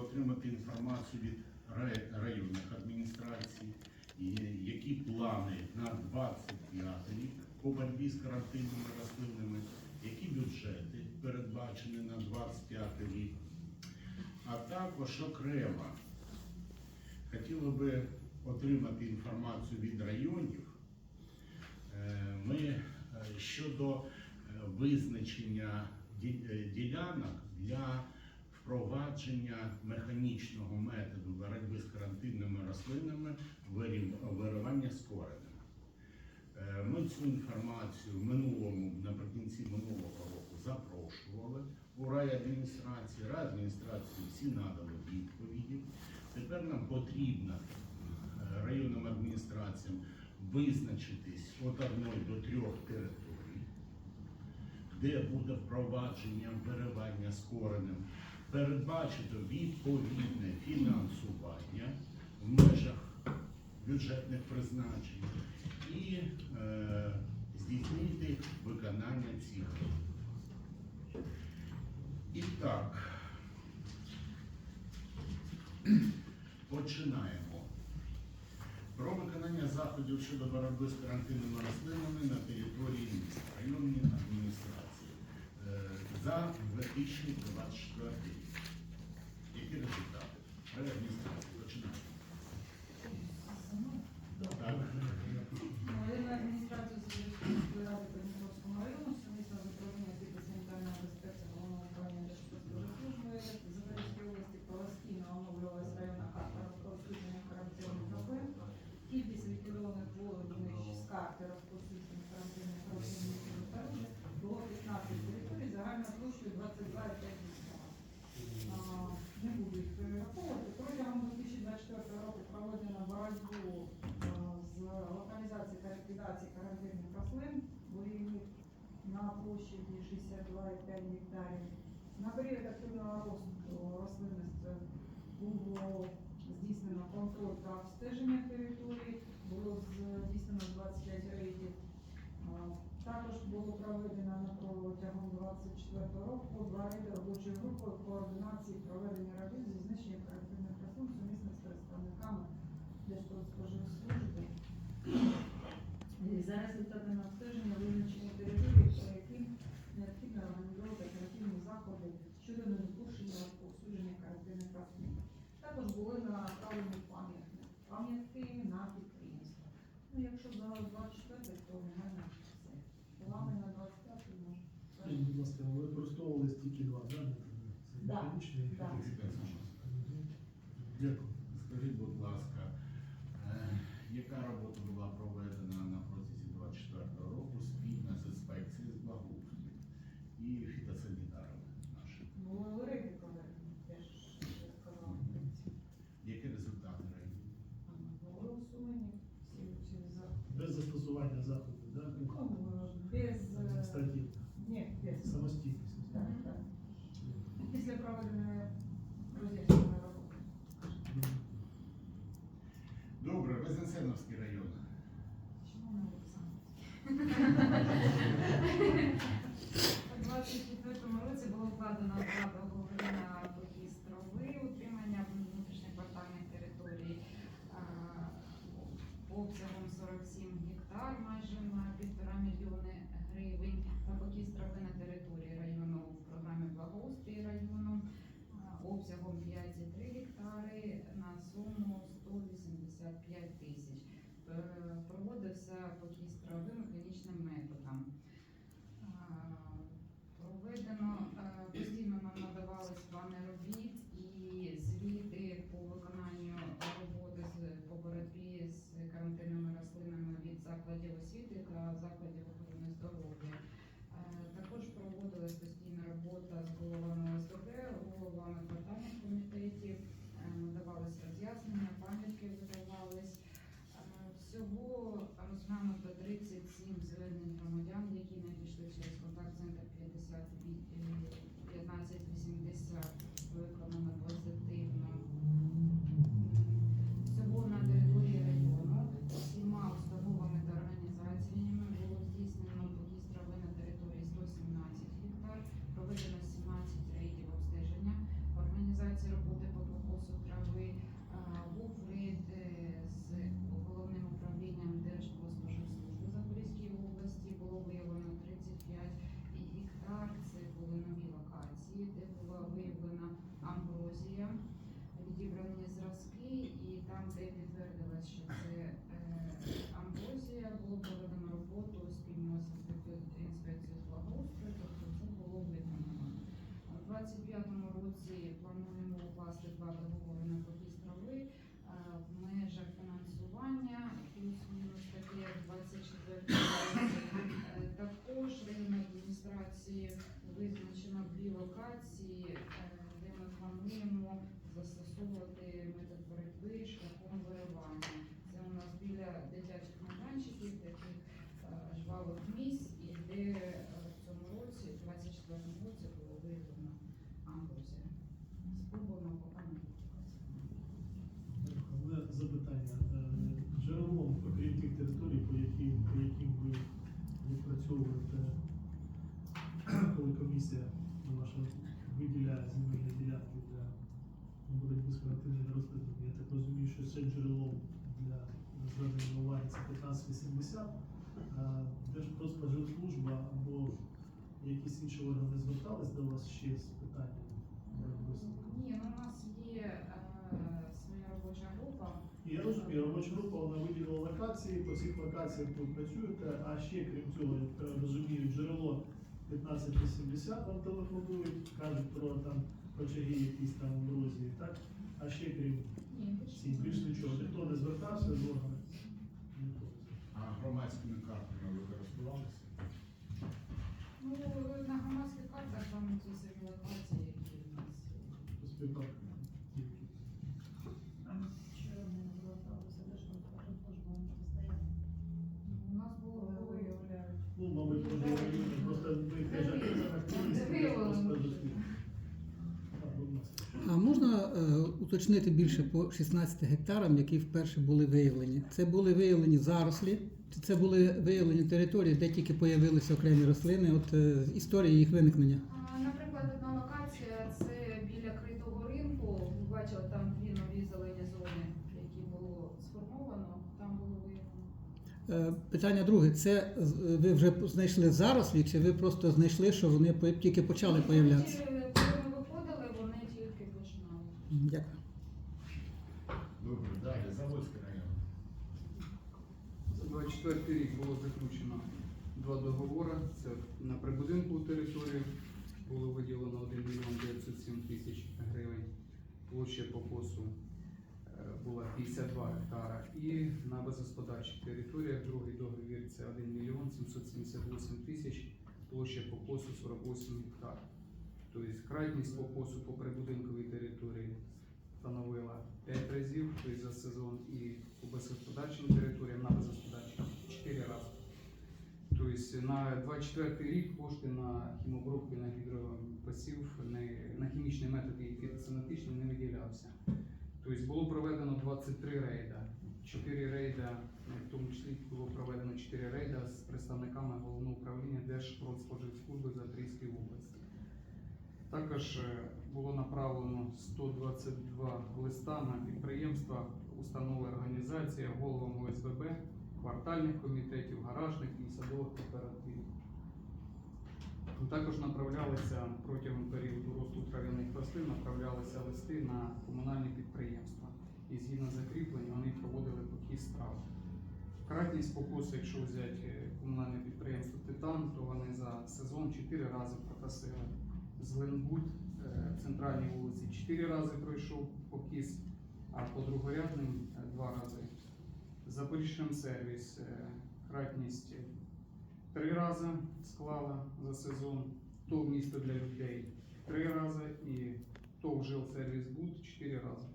отримати інформацію від рай- районних адміністрацій, які плани на 25 рік по боротьбі з карантинними рослинами, які бюджети передбачені на 25 рік, а також окремо хотіли би отримати інформацію від районів. Е, Ми е, щодо е, визначення ділянок для впровадження механічного методу боротьби з карантинними рослинами виривання з коренем. Е, Ми цю інформацію минулому, наприкінці минулого року запрошували у райадміністрації. Райадміністрації всі надали відповіді. Тепер нам потрібно е, районним адміністраціям визначитись від одної до трьох територій, де буде впровадження виривання з коренем, передбачити відповідне фінансування в межах бюджетних призначень і е, здійснити виконання цих. І так, починаємо. Про виконання заходів щодо боротьби з карантинними рослинами на території міста, районні адміністрації за 2024 рік. Які результати? Райадміністрації, починаємо. Так. Районна адміністрація Сільської ради Придніпровського району сумісно з управління фітосанітарної безпеки головного управління Держпродспоживслужби Запорізької області постійно оновлювалась районна карта розповсюдження карантинних проблем. Кількість ліквідованих вулиць з карти розповсюдження карантинних проблем міста Запоріжжя було 15 територій загальною площею 22,5 гектара. А, Не буду їх перераховувати. Протягом 2024 року проведено боротьбу а, з локалізації та ліквідації карантинних рослин бур'янів на площі 62,5 гектарів. На період активного росту рослинності було здійснено контроль та обстеження території, було здійснено 25 рейдів. Також було проведено на протягом 24 року два рейди робочої групи координації проведення робіт зі знищення карантинних рослин сумісно з представниками Держпродспоживслужби. І за результатами обстеження визначені території, по яким необхідно організовувати оперативні заходи щодо недопущення розповсюдження карантинних рослин. Також були направлені пам'ятники, пам'ятки на підприємства. Ну, якщо за 24, то у мене все. Плани на 25 може. Скажіть, будь ласка, ви використовували стільки два, да? Це Да, механічний і да. фізичний. Мгм. Дякую. Скажіть, будь ласка, яка робота була проведена на протязі 24 року спільно з інспекцією з благоустрою і фітосанітарами нашими? Ну, рейди проведені, теж сказала. Які результати рейдів? Були усунені всі заходи. Без застосування заходів, да? Ну, без... е, Адміністративно. Ні, без. Самостійність. Так, так. Після проведення роз'яснювальної роботи. Мгм. Добре, Вознесеновський район. Чому не Олександр? У 24 році було вкладено два договори на покіс трави, утримання внутрішньоквартальних територій а, обсягом 47 гектар, майже на півтора bir e, benzetmesini de sıra böyle anlamda 25-му плануємо укласти два договори на покіс трави в межах фінансування плюс-мінус таке в 24. Е, Також районної адміністрації визначено дві локації, е, де ми плануємо застосовувати метод боротьби шляхом виривання. Це у нас біля дитячих майданчиків, таких е, жвавих місць, і де е, в цьому році, в 24 році, було виявлено амброзія. Спробуємо поки не У мене запитання. Е, Джерелом, окрім тих територій, по яким, по яким ви відпрацьовуєте, коли комісія ваша виділяє земельні ділянки для боротьби з я так розумію, що це джерело для звернення уваги це 1580, а Держпродспоживслужба або якісь інші органи звертались до вас ще з питанням Ні, ну, у нас є е, своя робоча група. Я розумію, робоча група вона виділила локації, по цих локаціях ви працюєте, а ще крім цього, я розумію, джерело 1580 вам телефонують, кажуть про там очаги якісь там ерозії, так? А ще крім більше більш нічого. Ніхто не звертався з органів? А громадськими картами ви користувалися? Ну, на громадських картах там ті самі які у нас. є. Співпадки тільки. У нас було виявляють. Ну, мабуть, може районі, просто ми теж активісти, Виявлено. просто зустріли. Так, будь ласка. А можна е, уточнити більше по 16 гектарам, які вперше були виявлені? Це були виявлені зарослі, чи це були виявлені території, де тільки появилися окремі рослини? От е, історія їх виникнення. Наприклад, одна локація це біля критого ринку. Ви бачили там дві нові зелені зони, які було сформовано. Там було виявлено. Е, Питання друге: це з- ви вже знайшли зарослі, чи ви просто знайшли, що вони по- тільки почали появлятися? Ті, Коли ми виходили, вони тільки починали. Дякую. Добре, далі, Заводський район. За 24 рік було заключено два договори. Це на прибудинкову територію було виділено 1 мільйон 907 тисяч гривень. Площа покосу е, була 52 гектара. І на безгосподарчих територіях другий договір це 1 мільйон 778 тисяч, площа покосу 48 гектар. Тобто кратність покосу по прибудинковій території становила 5 разів, тобто за сезон, і по безгосподарчим територіям на безгосподарчим 4 рази. Тобто на 24 рік кошти на хімобробку на гідропосів, не, на хімічні методи і фітосанітичні не виділявся. Тобто було проведено 23 рейда. 4 рейда, в тому числі було проведено 4 рейда з представниками головного управління Держпродспоживслужби Запорізької області. Також е, було направлено 122 листа на підприємства, установи організації, головам ОСББ, квартальних комітетів, гаражних і садових кооперативів. Також направлялися протягом періоду росту трав'яних рослин, направлялися листи на комунальні підприємства. І згідно закріплень вони проводили покіс трав. Кратність покосу, якщо взяти е, комунальне підприємство Титан, то вони за сезон 4 рази прокосили. Зеленбуд е, в центральній вулиці 4 рази пройшов покіс, а по другорядним 2 рази. Запоріжжям сервіс е, кратність 3 рази склала за сезон, то місто для людей 3 рази і ТОВ жилсервіс Буд 4 рази.